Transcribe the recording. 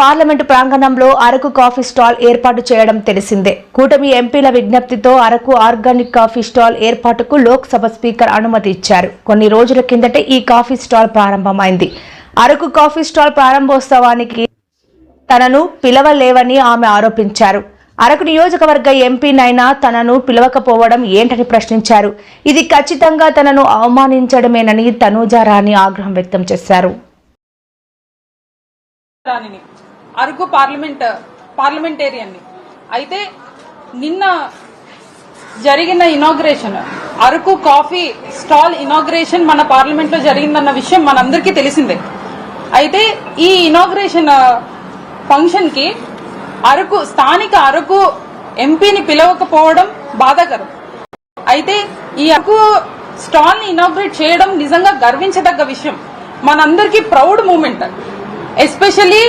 Parliament ప్రాంగణంలో Araku coffee stall ఏర్పాటు చేయడం తెలిసిందే. కూటమి ఎంపీల విజ్ఞప్తితో అరకు ఆర్గానిక్ కాఫీ స్టాల్ ఏర్పాటుకు లోక్సభ స్పీకర్ అనుమతి ఇచ్చారు. కొన్ని రోజుల కిందటే ఈ కాఫీ స్టాల్ ప్రారంభమైంది. అరకు కాఫీ స్టాల్ ప్రారంభోత్సవానికి తనను పిలవలేవని ఆమె ఆరోపించారు. అరకు నియోజకవర్గ ఎంపీనైనా తనను పిలవకపోవడం ఏంటని ప్రశ్నించారు. ఇది ఖచ్చితంగా తనను అవమానించడమేనని తనూజారాణి ఆగ్రహం వ్యక్తం చేశారు. అరకు పార్లమెంట్ పార్లమెంటేరియన్ని. అయితే నిన్న జరిగిన inauguration Araku coffee stall inauguration మన పార్లమెంట్లో జరిగిందన్న విషయం మనందరికీ తెలిసిందే. అయితే ఈ ఇనాగ్రేషన్ ఫంక్షన్కి అరకు స్థానిక అరకు ఎంపీని పిలవకపోవడం బాధాకరం. అయితే ఈ అరకు స్టాల్ని ఇనాగ్రేట్ చేయడం నిజంగా గర్వించదగ్గ విషయం. మనందరికీ ప్రౌడ్ మూమెంట్. ఎస్పెషల్లీ